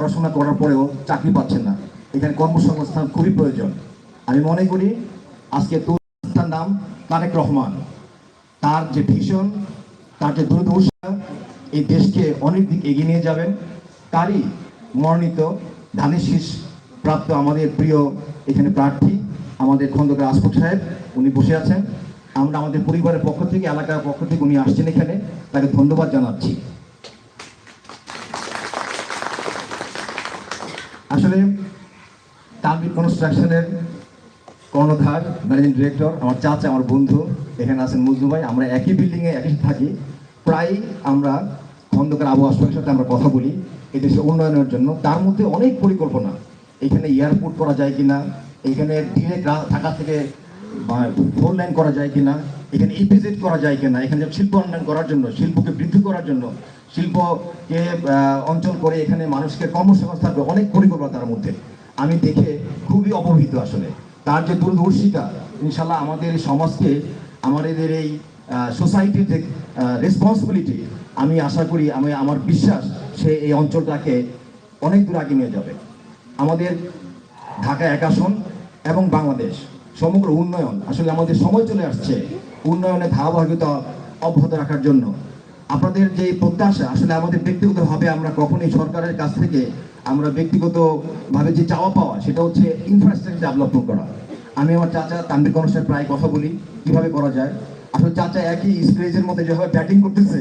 পড়াশোনা করার পরেও চাকরি পাচ্ছেন না। এখানে কর্মসংস্থান খুবই প্রয়োজন। আমি মনে করি, আজকে তার নাম তারেক রহমান। তার যে ভীষণ তার যে দূরদর্শিতা, এই দেশকে অনেক দিক এগিয়ে নিয়ে যাবেন। তারই মনোনীত ধানের শীষ প্রাপ্ত আমাদের প্রিয় এখানে প্রার্থী, আমাদের খন্দকার আসফুক সাহেব, উনি বসে আছেন। আমরা আমাদের পরিবারের পক্ষ থেকে, এলাকার পক্ষ থেকে উনি আসছেন এখানে। তাকে ধন্যবাদ জানাচ্ছি। আসলে তানবির কনস্ট্রাকশনের কর্ণধার, ম্যানেজিং ডিরেক্টর, আমার চাচা, আমার বন্ধু, এখানে আছেন মজনু ভাই, আমরা একই বিল্ডিংয়ে একই থাকি। প্রায় আমরা খন্দকার আবু আসফাকের সাথে আমরা কথা বলি এই দেশের উন্নয়নের জন্য। তার মধ্যে অনেক পরিকল্পনা। এখানে এয়ারপোর্ট করা যায় কিনা, এখানে ডিরেক্ট ঢাকা থেকে ফোর লাইন করা যায় কিনা, এখানে ইপিজেড করা যায় কিনা, এখানে শিল্প উন্নয়ন করার জন্য, শিল্পকে বৃদ্ধি করার জন্য শিল্পকে অঞ্চল করে এখানে মানুষকে কর্মসংস্থান অনেক পরিকল্পনা তার মধ্যে। আমি দেখে খুবই অপভূত আসলে। তার যে দূরদর্শিতা ইনশাল্লাহ আমাদের সমাজকে, আমাদের এই সোসাইটির যে রেসপন্সিবিলিটি আমি আশা করি, আমি, আমার বিশ্বাস, সে এই অঞ্চলটাকে অনেক দূর আগে নিয়ে যাবে। আমাদের ঢাকা এক আসন এবং বাংলাদেশ, সমগ্র উন্নয়ন, আসলে আমাদের সময় চলে আসছে উন্নয়নের ধারাবাহিকতা অব্যাহত রাখার জন্য। আপনাদের যে প্রত্যাশা, আসলে আমাদের ব্যক্তিগতভাবে আমরা কখনোই সরকারের কাছ থেকে আমরা ব্যক্তিগতভাবে যে চাওয়া পাওয়া, সেটা হচ্ছে ইনফ্রাস্ট্রাকচার ডেভেলপমেন্ট করা। আমি আমার চাচা তানবির কনস্টার প্রায় কথা বলি, কীভাবে করা যায়। আসলে চাচা একই স্টেজের মধ্যে যেভাবে ব্যাটিং করতেছে,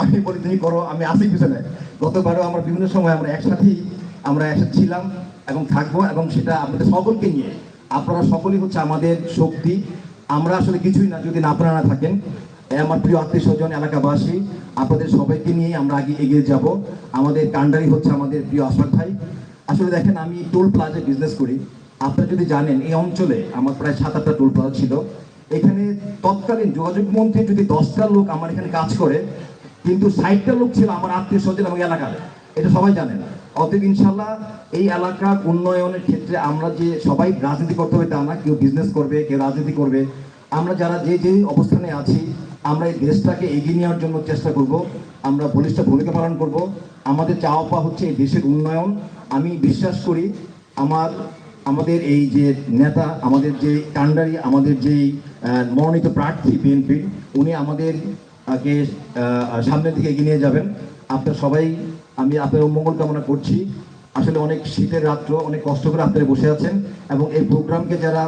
আমি বলি, তুমি করো, আমি আসি পিছনে। গতবারও আমরা বিভিন্ন সময় আমরা একসাথেই আমরা একসাথে ছিলাম এবং থাকব এবং সেটা আমাদের সকলকে নিয়ে। আপনারা সকলেই হচ্ছে আমাদের শক্তি। আমরা আসলে কিছুই না, যদি না আপনারা থাকেন আমার প্রিয় আত্মীয় স্বজন, এলাকাবাসী, আপনাদের সবাইকে নিয়ে আমরা আগে এগিয়ে যাব। আমাদের কান্ডারি হচ্ছে আমাদের প্রিয় আশফাক ভাই। আসলে দেখেন, আমি টোল প্লাজা বিজনেস করি। আপনারা যদি জানেন, এই অঞ্চলে আমার প্রায় সাত আটটা টোল প্লাজা ছিল। এখানে তৎকালীন যোগাযোগ মন্ত্রী যদি দশটা লোক আমার এখানে কাজ করে, কিন্তু ষাটটা লোক ছিল আমার আত্মীয় স্বজন এবং এলাকার। এটা সবাই জানেন। অতএব ইনশাল্লাহ এই এলাকা উন্নয়নের ক্ষেত্রে আমরা যে সবাই রাজনীতি করতে হবে তা না, কেউ বিজনেস করবে, কেউ রাজনীতি করবে। আমরা যারা যে যে অবস্থানে আছি আমরা এই দেশটাকে এগিয়ে নেওয়ার জন্য চেষ্টা করব। আমরা বলিষ্ঠ ভূমিকা পালন করব। আমাদের চাওয়া পাওয়া হচ্ছে এই দেশের উন্নয়ন। আমি বিশ্বাস করি আমার, আমাদের এই যে নেতা, আমাদের যে কান্ডারি, আমাদের যেই মনোনীত প্রার্থী বিএনপির উনি আমাদের, আগে সামনের দিকে এগিয়ে নিয়ে যাবেন। আপনার সবাই, আমি আপনার মঙ্গল কামনা করছি। আসলে অনেক শীতের রাত্র, অনেক কষ্ট করে আপনারা বসে আছেন এবং এই প্রোগ্রামকে যারা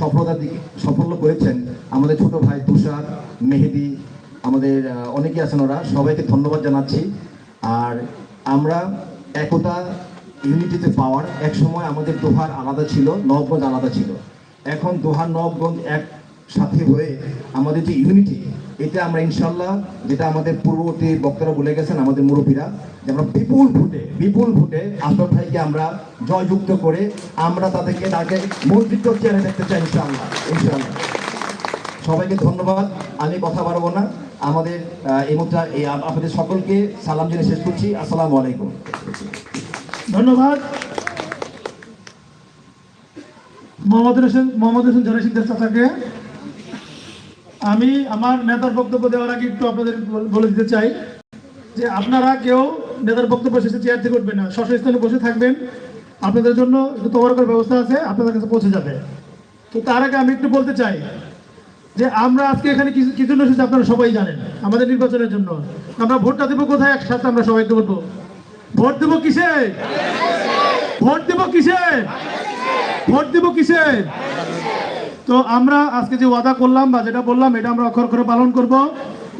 সফলতার দিকে সফল করেছেন, আমাদের ছোট ভাই তুষার মেহেদি আমাদের আহ, অনেকেই আছেন ওরা সবাইকে ধন্যবাদ জানাচ্ছি। আর আমরা একতা ইউনিটিতে পাওয়ার এক সময় আমাদের দোহার আলাদা ছিল নবগঞ্জ আলাদা ছিল। এখন দোহার নবগঞ্জ এক সাথে হয়ে আমাদের যে ইউনিটি এটা আমরা ইনশাল্লাহ যেটা আমাদের পূর্ববর্তী বক্তারা বলে গেছেন আমাদের মুরব্বীরা যে আমরা বিপুল ভোটে বিপুল ভোটে আশরফ ভাইকে আমরা জয়যুক্ত করে আমরা তাদেরকে তাকে মন্ত্রিত্ব চেয়ারে দেখতে চাই ইনশাল্লাহ ইনশাল্লাহ। সবাইকে ধন্যবাদ। আমি কথা বাড়াবো না। আমাদের এই মুহূর্তে আপনাদের সকলকে সালাম জেনে শেষ করছি। আসসালামু আলাইকুম। ধন্যবাদ। মোহাম্মদ হোসেন মোহাম্মদ হোসেন চাচাকে আমি আমার নেতার বক্তব্য দেওয়ার আগে একটু আপনাদের বলে দিতে চাই যে আপনারা কেউ নেতার বক্তব্য শেষে চেয়ার থেকে উঠবেন না। স্থানে বসে থাকবেন। আপনাদের জন্য একটু তবরকের ব্যবস্থা আছে, আপনাদের কাছে পৌঁছে যাবে। তো তার আগে আমি একটু বলতে চাই যে আমরা আজকে এখানে কিছু কিছু এসেছি আপনারা সবাই জানেন, আমাদের নির্বাচনের জন্য। আমরা ভোটটা দেবো কোথায়? একসাথে আমরা সবাই বলব। ভোট দেবো কিসে? ভোট দেবো কিসে? ভোট দেবো কিসে? তো আমরা আজকে যে ওয়াদা করলাম বা যেটা বললাম, এটা আমরা অক্ষর করে পালন করব।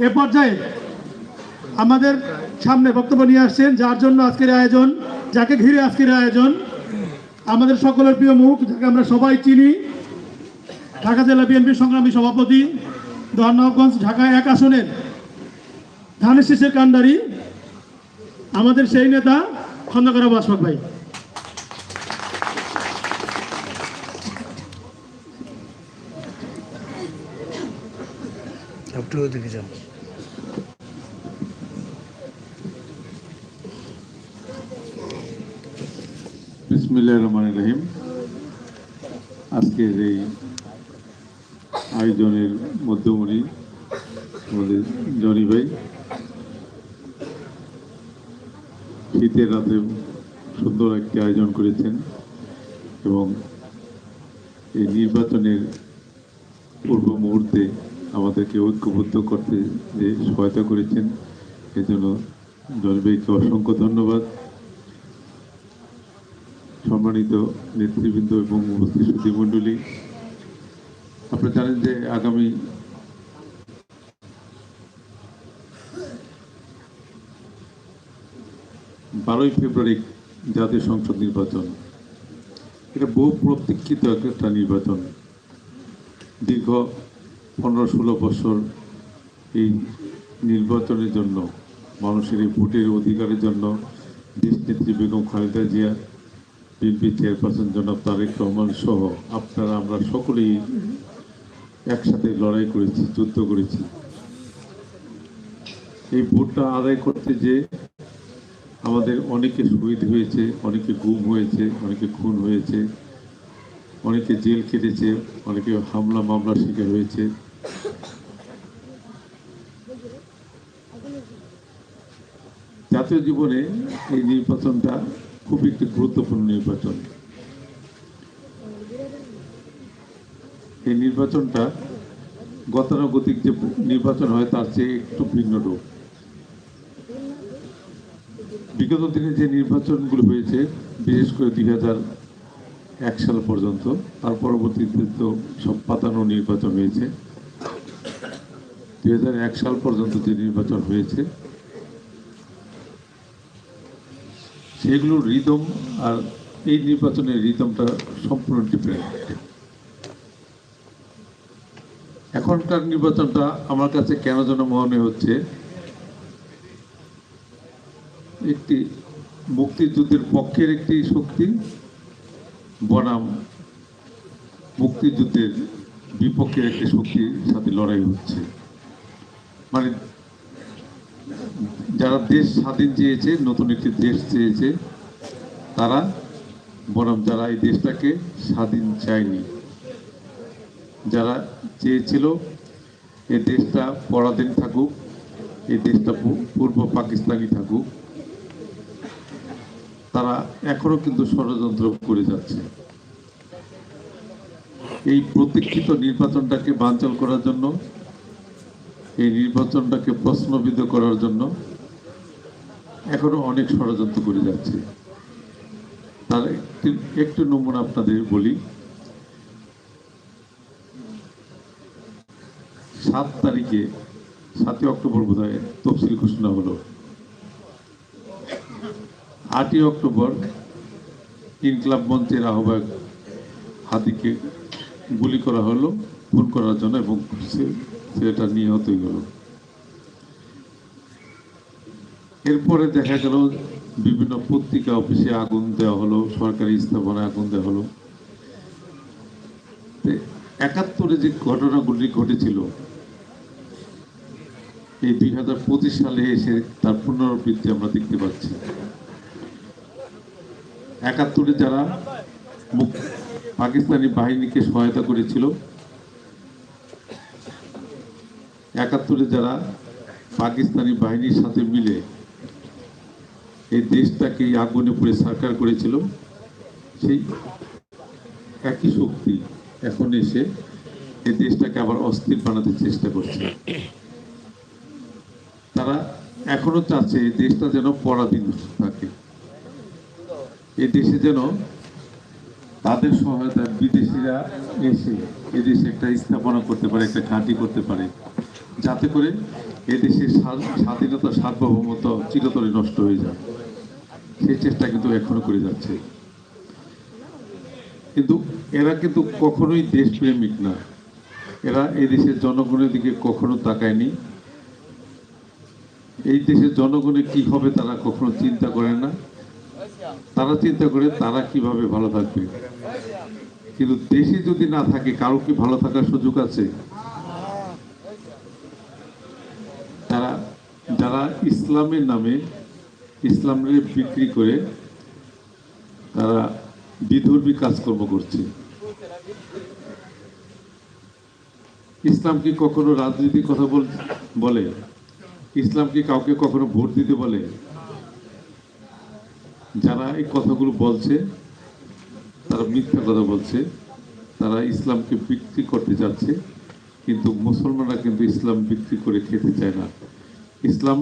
এ পর্যায়ে আমাদের সামনে বক্তব্য নিয়ে আসছেন, যার জন্য আজকের আয়োজন, যাকে ঘিরে আজকের আয়োজন, আমাদের সকলের প্রিয় মুখ, যাকে আমরা সবাই চিনি ঢাকা জেলা বিএনপির সংগ্রামী সভাপতি দহনগঞ্জ ঢাকা এক আসনের ধানের শীষের কান্ডারি আমাদের সেই নেতা খন্দকার আশফাক ভাই। একটু ওদিকে বিসমিল্লাহ রহমান রহিম। আজকের এই আয়োজনের মধ্যমণি আমাদের জনি ভাই। শীতের রাতে সুন্দর একটি আয়োজন করেছেন এবং এই নির্বাচনের পূর্ব মুহূর্তে আমাদেরকে ঐক্যবদ্ধ করতে যে সহায়তা করেছেন, এজন্য জলবায়ুকে অসংখ্য ধন্যবাদ। সম্মানিত নেতৃবৃন্দ এবং উপস্থিত সুধীমণ্ডলী আপনারা জানেন যে আগামী বারোই ফেব্রুয়ারি জাতীয় সংসদ নির্বাচন। এটা বহু প্রতীক্ষিত একটা নির্বাচন। দীর্ঘ পনেরো ষোলো বছর এই নির্বাচনের জন্য, মানুষের এই ভোটের অধিকারের জন্য দেশনেত্রী বেগম খালেদা জিয়া, বিএনপি চেয়ারপারসন জনাব তারেক রহমান সহ আপনারা, আমরা সকলেই একসাথে লড়াই করেছি, যুদ্ধ করেছি। এই ভোটটা আদায় করতে যে আমাদের অনেকে শহীদ হয়েছে, অনেকে গুম হয়েছে, অনেকে খুন হয়েছে, অনেকে জেল কেটেছে অনেকে হামলা মামলার শিকার হয়েছে। জাতীয় জীবনে এই নির্বাচনটা খুব একটি গুরুত্বপূর্ণ নির্বাচন। এই নির্বাচনটা গতানুগতিক যে নির্বাচন হয়, তার চেয়ে একটু ভিন্ন রূপ। বিগত দিনে যে নির্বাচনগুলো হয়েছে, বিশেষ করে দুই এক সাল পর্যন্ত, তার পরবর্তীতে তো সব পাতানো নির্বাচন হয়েছে। দুই এক সাল পর্যন্ত যে নির্বাচন হয়েছে, সেগুলোর রিদম আর এই নির্বাচনের রিদমটা সম্পূর্ণ ডিফারেন্ট এখনকার নির্বাচনটা আমার কাছে কেন যেন মনে হচ্ছে, একটি মুক্তিযুদ্ধের পক্ষের একটি শক্তি, বনাম মুক্তিযুদ্ধের বিপক্ষের একটি শক্তির সাথে লড়াই হচ্ছে। মানে যারা দেশ স্বাধীন চেয়েছে, নতুন একটি দেশ চেয়েছে, তারা বনাম যারা এই দেশটাকে স্বাধীন চায়নি। যারা চেয়েছিল এই দেশটা পরাধীন থাকুক, এই দেশটা পূর্ব পাকিস্তানি থাকুক, তারা এখনও কিন্তু ষড়যন্ত্র করে যাচ্ছে। এই প্রতীক্ষিত নির্বাচনটাকে বাঞ্চল করার জন্য, এই নির্বাচনটাকে প্রশ্নবিদ্ধ করার জন্য এখনও অনেক ষড়যন্ত্র করে যাচ্ছে। তার একটি, একটু নমুনা আপনাদের বলি। সাত তারিখে, সাতই অক্টোবর বোধ হয় তফসিল ঘোষণা হলো। আটই অক্টোবর ইনকলাব মঞ্চের আহ্বায়ক হাতিকে গুলি করা হলো, খুন করার জন্য এবং সেটা নিহত হয়ে গেল। এরপরে দেখা গেল বিভিন্ন পত্রিকা অফিসে আগুন দেওয়া হলো, সরকারি স্থাপনায় আগুন দেওয়া হলো। একাত্তরে যে ঘটনাগুলি ঘটেছিল এই দুই হাজার পঁচিশ সালে এসে তার পুনরাবৃত্তি আমরা দেখতে পাচ্ছি। একাত্তরে যারা পাকিস্তানি বাহিনীকে সহায়তা করেছিল, একাত্তরে যারা পাকিস্তানি বাহিনীর সাথে মিলে এই দেশটাকে আগুনে পুড়ে সরকার করেছিল, সেই একই শক্তি এখন এসে এই দেশটাকে আবার অস্থির বানাতে চেষ্টা করছে। তারা এখনও চাচ্ছে এই দেশটা যেন পরাধীন থাকে। এই দেশে যেন তাদের সহায়তায় বিদেশিরা এসে এদেশে একটা স্থাপনা করতে পারে, একটা ঘাঁটি করতে পারে, যাতে করে এদেশের স্বা- স্বাধীনতা, সার্বভৌমত্ব চিরতরে নষ্ট হয়ে যায় সেই চেষ্টা কিন্তু এখনও করে যাচ্ছে। কিন্তু এরা কিন্তু কখনোই দেশপ্রেমিক না। এরা এই দেশের জনগণের দিকে কখনো তাকায়নি। এই দেশের জনগণের কি হবে তারা কখনো চিন্তা করে না। তারা চিন্তা করে তারা কীভাবে ভালো থাকবে। কিন্তু দেশে যদি না থাকে, কারও কি ভালো থাকার সুযোগ আছে? তারা, যারা ইসলামের নামে ইসলামের বিক্রি করে, তারা বিধর্মী কাজকর্ম করছে। ইসলাম কি কখনো রাজনীতির কথা বলে? ইসলাম কি কাউকে কখনো ভোট দিতে বলে? যারা এই কথাগুলো বলছে, তারা মিথ্যা কথা বলছে, তারা ইসলামকে বিক্রি করতে যাচ্ছে, কিন্তু মুসলমানরা কিন্তু ইসলাম বিক্রি করে খেতে চায় না। ইসলাম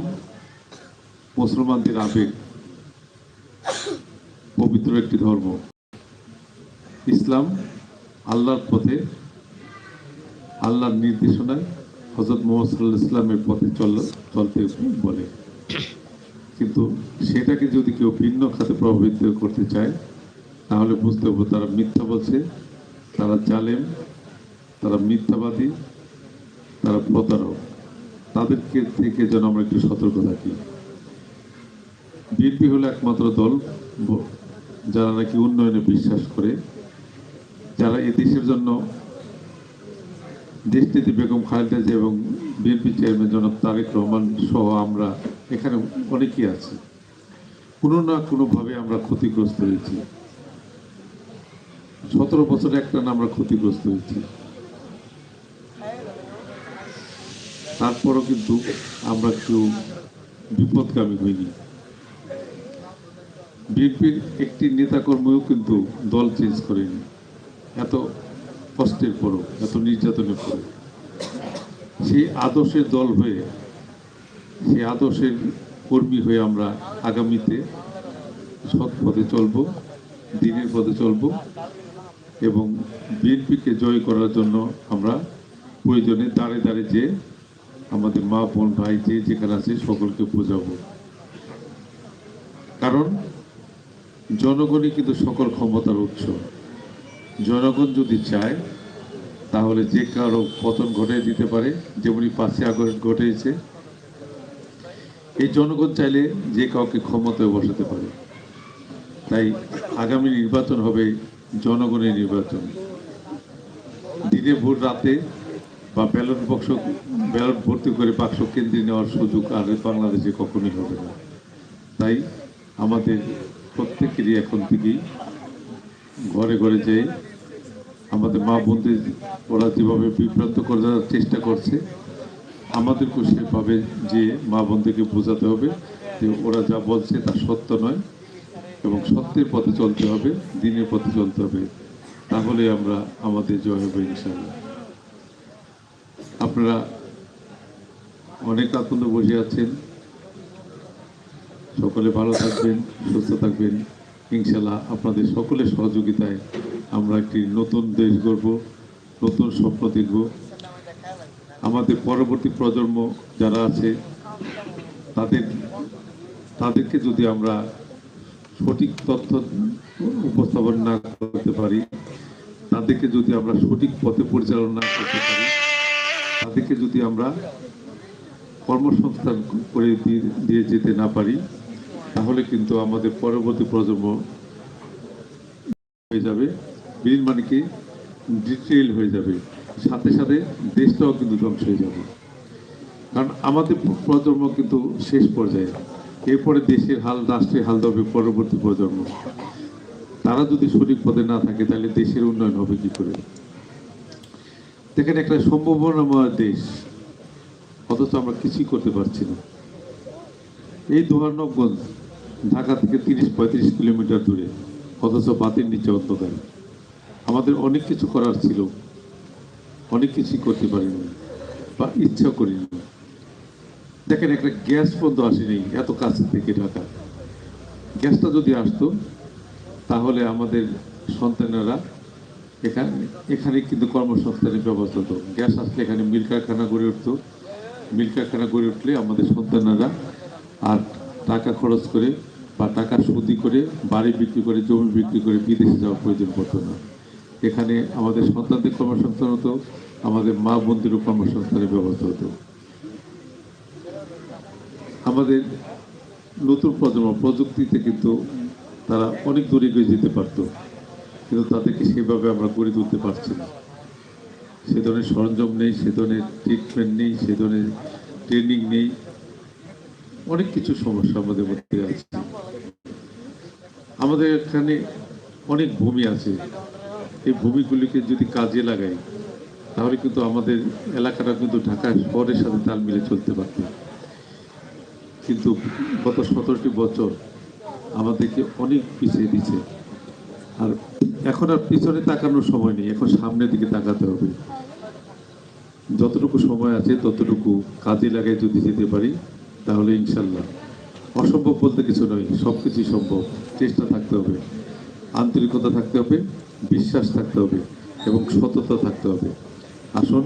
মুসলমানদের আবেগ, পবিত্র একটি ধর্ম। ইসলাম আল্লাহর পথে, আল্লাহর নির্দেশনায় হজরত মোহাম্মদ সাল্লাহ ইসলামের পথে চল চলতে বলে, কিন্তু সেটাকে যদি কেউ ভিন্ন খাতে প্রভাবিত করতে চায়, তাহলে বুঝতে হবে তারা মিথ্যা বলছে, তারা জালেম, তারা মিথ্যাবাদী, তারা প্রতারক। তাদেরকে থেকে যেন আমরা একটু সতর্ক থাকি। বিএনপি হলো একমাত্র দল, যারা নাকি উন্নয়নে বিশ্বাস করে, যারা এ দেশের জন্য দেশনীতি বেগম খালেদা জিয়া এবং বিএনপি চেয়ারম্যান জনাব তারেক রহমান সহ আমরা এখানে অনেকেই আছি। কোনো না কোনোভাবে আমরা ক্ষতিগ্রস্ত হয়েছি। সতেরো বছরে একটা না আমরা ক্ষতিগ্রস্ত হয়েছি। তারপরও কিন্তু আমরা কেউ বিপদগামী হইনি। বিএনপির একটি নেতাকর্মীও কিন্তু দল চেঞ্জ করেনি। এত কষ্টের পরও এত নির্যাতনের পরে সেই আদর্শের দল হয়ে, সেই আদর্শের কর্মী হয়ে আমরা আগামীতে সৎ পথে চলব, দিনের পথে চলব এবং বিএনপিকে জয় করার জন্য আমরা প্রয়োজনে দাঁড়ে দাঁড়ে যে আমাদের মা বোন ভাই যে যেখানে আছে সকলকে বোঝাবো। কারণ জনগণই কিন্তু সকল ক্ষমতার উৎস। জনগণ যদি চায়, তাহলে যে কারও পতন ঘটিয়ে দিতে পারে যেমনি পাঁচই আগস্ট ঘটেছে। এই জনগণ চাইলে যে কাউকে ক্ষমতায় বসাতে পারে। তাই আগামী নির্বাচন হবে জনগণের নির্বাচন। দিনে ভোর রাতে বা ব্যালট বক্স, ব্যালট ভর্তি করে বাক্স কেন্দ্রে নেওয়ার সুযোগ আর বাংলাদেশে কখনোই হবে না। তাই আমাদের প্রত্যেকেরই এখন থেকেই ঘরে ঘরে যেয়ে আমাদের মা বোনদের ওরা যেভাবে বিভ্রান্ত করার চেষ্টা করছে আমাদেরকেও সেভাবে যে মা বোনদেরকে বোঝাতে হবে যে ওরা যা বলছে তা সত্য নয় এবং সত্যের পথে চলতে হবে, দিনের পথে চলতে হবে। তাহলে আমরা আমাদের জয় হবে ইনশাআল্লাহ। আপনারা অনেক আনন্দ বসে আছেন। সকলে ভালো থাকবেন, সুস্থ থাকবেন। ইনশাল্লাহ আপনাদের সকলের সহযোগিতায় আমরা একটি নতুন দেশ গড়ব, নতুন স্বপ্ন দেখব। আমাদের পরবর্তী প্রজন্ম যারা আছে, তাদের, তাদেরকে যদি আমরা সঠিক তথ্য উপস্থাপন না করতে পারি, তাদেরকে যদি আমরা সঠিক পথে পরিচালনা করতে পারি, তাদেরকে যদি আমরা কর্মসংস্থান করে দিয়ে যেতে না পারি তাহলে কিন্তু আমাদের পরবর্তী প্রজন্ম হয়ে যাবে। বিল মানে ডিটেল হয়ে যাবে। সাথে সাথে দেশটাও কিন্তু ধ্বংস হয়ে যাবে। কারণ আমাদের প্রজন্ম কিন্তু শেষ পর্যায়ে। এরপরে দেশের হাল, রাষ্ট্রের হাল দেবে পরবর্তী প্রজন্ম। তারা যদি সঠিক পদে না থাকে, তাহলে দেশের উন্নয়ন হবে কি করে? দেখেন, একটা সম্ভাবনাময় দেশ। অথচ আমরা কিছুই করতে পারছি না। এই দোহারনগঞ্জ ঢাকা থেকে তিরিশ, পঁয়ত্রিশ কিলোমিটার দূরে, অথচ বাতির নিচে অন্ধকার। আমাদের অনেক কিছু করার ছিল, অনেক কিছুই করতে পারিনি বা ইচ্ছা করিনি। দেখেন, একটা গ্যাস পর্যন্ত আসেনি এত কাছ থেকে ঢাকা। গ্যাসটা যদি আসতো, তাহলে আমাদের সন্তানেরা এখানে এখানে কিন্তু কর্মসংস্থানের ব্যবস্থা হতো। গ্যাস আসলে এখানে মিল কারখানা গড়ে উঠতো। মিল কারখানা গড়ে উঠলে আমাদের সন্তানেরা আর টাকা খরচ করে বা টাকা সুদি করে, বাড়ি বিক্রি করে, জমি বিক্রি করে বিদেশে যাওয়ার প্রয়োজন পড়তো না। এখানে আমাদের সন্তানদের কর্মসংস্থান হতো, আমাদের মা বোনদেরও কর্মসংস্থানের ব্যবস্থা হতো। আমাদের নতুন প্রজন্ম, প্রযুক্তিতে কিন্তু তারা অনেক দূরে এগিয়ে যেতে পারতো, কিন্তু তাদেরকে সেভাবে আমরা গড়ে তুলতে পারছি না। সে ধরনের সরঞ্জাম নেই, সে ধরনের ট্রিটমেন্ট নেই, সে ধরনের ট্রেনিং নেই। অনেক কিছু সমস্যা আমাদের মধ্যে আছে। আমাদের এখানে অনেক ভূমি আছে। এই ভূমিগুলিকে যদি কাজে লাগাই, তাহলে কিন্তু আমাদের এলাকাটা কিন্তু ঢাকা শহরের সাথে তাল মিলে চলতে পারত। কিন্তু গত সতেরোটি বছর আমাদেরকে অনেক পিছিয়ে দিচ্ছে। আর এখন আর পিছনে তাকানোর সময় নেই, এখন সামনের দিকে তাকাতে হবে। যতটুকু সময় আছে, ততটুকু কাজে লাগাই যদি যেতে পারি, তাহলে ইনশাল্লাহ। অসম্ভব বলতে কিছু নয়, সব কিছুই সম্ভব। চেষ্টা থাকতে হবে, আন্তরিকতা থাকতে হবে, বিশ্বাস থাকতে হবে এবং সততা থাকতে হবে। আসুন,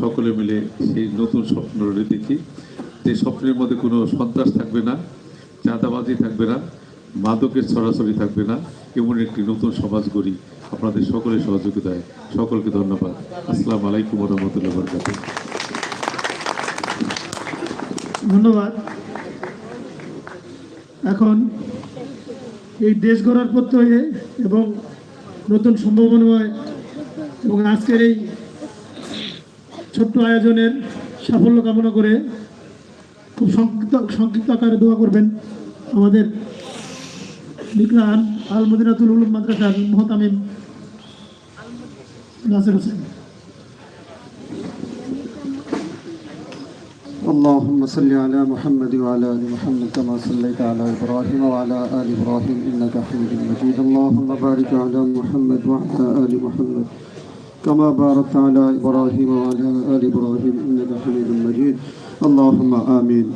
সকলে মিলে সেই নতুন স্বপ্নটি দেখি। যে স্বপ্নের মধ্যে কোনো সন্ত্রাস থাকবে না, চাঁদাবাজি থাকবে না, মাদকের ছড়াছড়ি থাকবে না, এমন একটি নতুন সমাজ গড়ি আপনাদের সকলের সহযোগিতায়। সকলকে ধন্যবাদ। আসসালামু আলাইকুম রহমতুল্লাহ বরকাত ধন্যবাদ। এখন এই দেশ গড়ার প্রত্যয়ে এবং নতুন সম্ভাবনাময় এবং আজকের এই ছোট্ট আয়োজনের সাফল্য কামনা করে খুব সংক্ষিপ্ত সংক্ষিপ্ত আকারে দোয়া করবেন আমাদের বিকরান আল মদিনাতুল মাদ্রাসার মোহতামিম নাসির হোসেন। اللهم صل على محمد وعلى آل محمد كما صليت على إبراهيم وعلى آل إبراهيم إنك حميد مجيد. اللهم بارك على محمد وعلى آل محمد كما باركت على إبراهيم وعلى آل إبراهيم إنك حميد مجيد. اللهم آمين.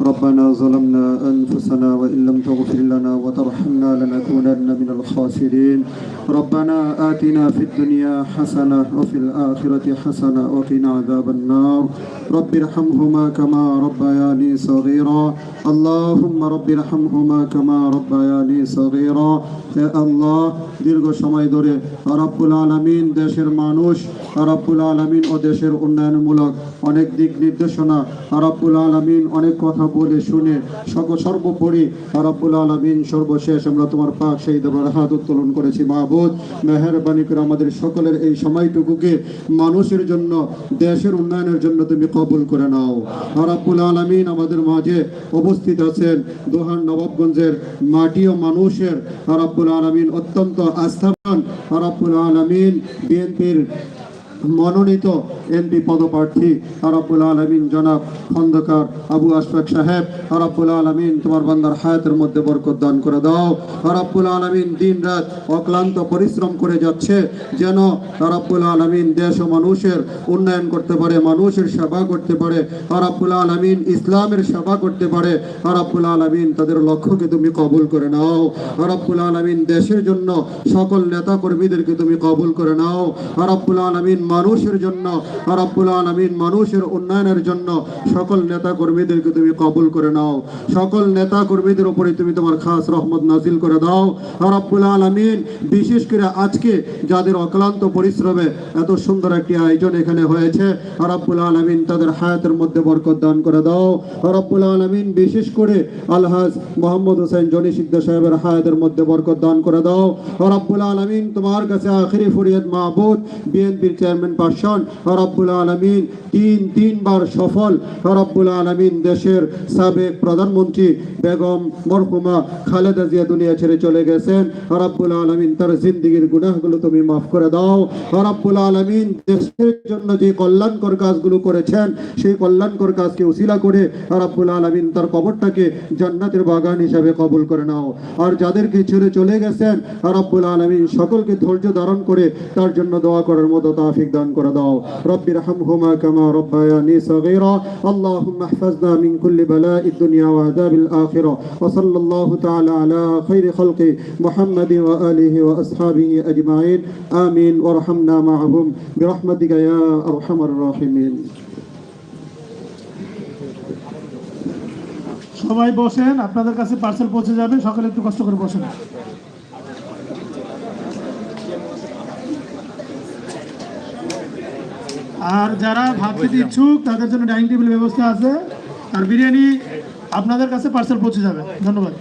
ربنا ظلمنا انفسنا وان لم تغفر لنا وترحمنا لنكونن من الخاسرين ربنا آتنا في الدنيا حسنة وفي الآخرة حسنة وقنا عذاب النار رب ارحمهما كما ربياني صغيرا اللهم رب ارحمهما كما ربياني صغيرا يا الله দীর্ঘ সময় ধরে রব্বুল আলমিন দেশের মানুষ রব্বুল আলমিন ও দেশের উন্নয়নমূলক অনেক দিক নির্দেশনা রব্বুল আলমিন অনেক কথা বলে শুনে সর্ব সর্বোপরি রব্বুল আলমিন, সর্বশেষ আমরা তোমার পাক সেই দেবার হাত উত্তোলন করেছি। মাহবুদ, মেহরবানি করে আমাদের সকলের এই সময়টুকুকে মানুষের জন্য, দেশের উন্নয়নের জন্য তুমি কবুল করে নাও। রব্বুল আলমিন, আমাদের মাঝে উপস্থিত আছেন দোহান নবাবগঞ্জের মাটি ও মানুষের রব্বুল আলমিন অত্যন্ত আস্থাবান। রব্বুল আলমিন, বিএনপির মনোনীত এমপি পদপ্রার্থী। আরবুল আলমিন জনাব খন্দকার আবু আশফাক সাহেব। আরবুল আলমিন, তোমার বান্দার হায়াতের মধ্যে বরকত দান করে দাও। আরবুল আলমিন দিন রাত অক্লান্ত পরিশ্রম করে যাচ্ছে, যেন আরবুল আলমিন দেশ ও মানুষের উন্নয়ন করতে পারে, মানুষের সেবা করতে পারে। আরবুল আলমিন ইসলামের সেবা করতে পারে। আরবুল আলমিন তাদের লক্ষ্যকে তুমি কবুল করে নাও। আরবুল আলমিন দেশের জন্য সকল নেতা কর্মীদেরকে তুমি কবুল করে নাও। আরবুল আলমিন মানুষের জন্য, রব্বুল আলমিন মানুষের উন্নয়নের জন্য সকল নেতা কর্মীদেরকে তুমি কবুল করে নাও। সকল নেতা কর্মীদের উপরে তুমি তোমার খাস রহমত নাজিল করে দাও। রব্বুল আলমিন, বিশেষ করে আজকে যাদের অক্লান্ত পরিশ্রমে এত সুন্দর একটি আয়োজন এখানে হয়েছে, রব্বুল আলমিন তাদের হায়াতের মধ্যে বরকত দান করে দাও। রব্বুল আলমিন, বিশেষ করে আলহাজ মোহাম্মদ হোসেন জনি সিকদার সাহেবের হায়াতের মধ্যে বরকত দান করে দাও। রব্বুল আলমিন, তোমার কাছে আখেরি ফরিয়াদ মাহবুদ বিএনপির চেয়ারম্যান পার্সন রব্বুল আলমিন। তিন, তিনবার সফল রব্বুল আলমিন দেশের সাবেক প্রধানমন্ত্রী বেগম মরহুমা খালেদা জিয়া দুনিয়া ছেড়ে চলে গেছেন। রব্বুল আলমিন তার জিন্দিগির গুনাহগুলো তুমি মাফ করে দাও। রব্বুল আলমিন দেশের জন্য যে কল্যাণকর কাজগুলো করেছেন, সেই কল্যাণকর কাজকে উসিলা করে রব্বুল আলমিন তার কবরটাকে জান্নাতের বাগান হিসাবে কবুল করে নাও। আর যাদেরকে ছেড়ে চলে গেছেন, রব্বুল আলমিন সকলকে ধৈর্য ধারণ করে তার জন্য দোয়া করার মতো তাফিক দান করে দাও রব্বির হামহুমা কামা রব্বায়ানি صغيرا اللهم احفظنا من كل بلاء الدنيا وعذاب الآخرة وصلى الله تعالى على خير خلق محمد وآله وأصحابه أجمعين آمين وارحمنا معهم برحمتك يا أرحم الراحمين সবাই বসেন আপনাদের কাছে পার্সেল পৌঁছে যাবে সকালে একটু কষ্ট করে বসেন আর যারা ভাত খেতে ইচ্ছুক তাদের জন্য ডাইনিং টেবিল ব্যবস্থা আছে। আর বিরিয়ানি আপনাদের কাছে পার্সেল পৌঁছে যাবে। ধন্যবাদ।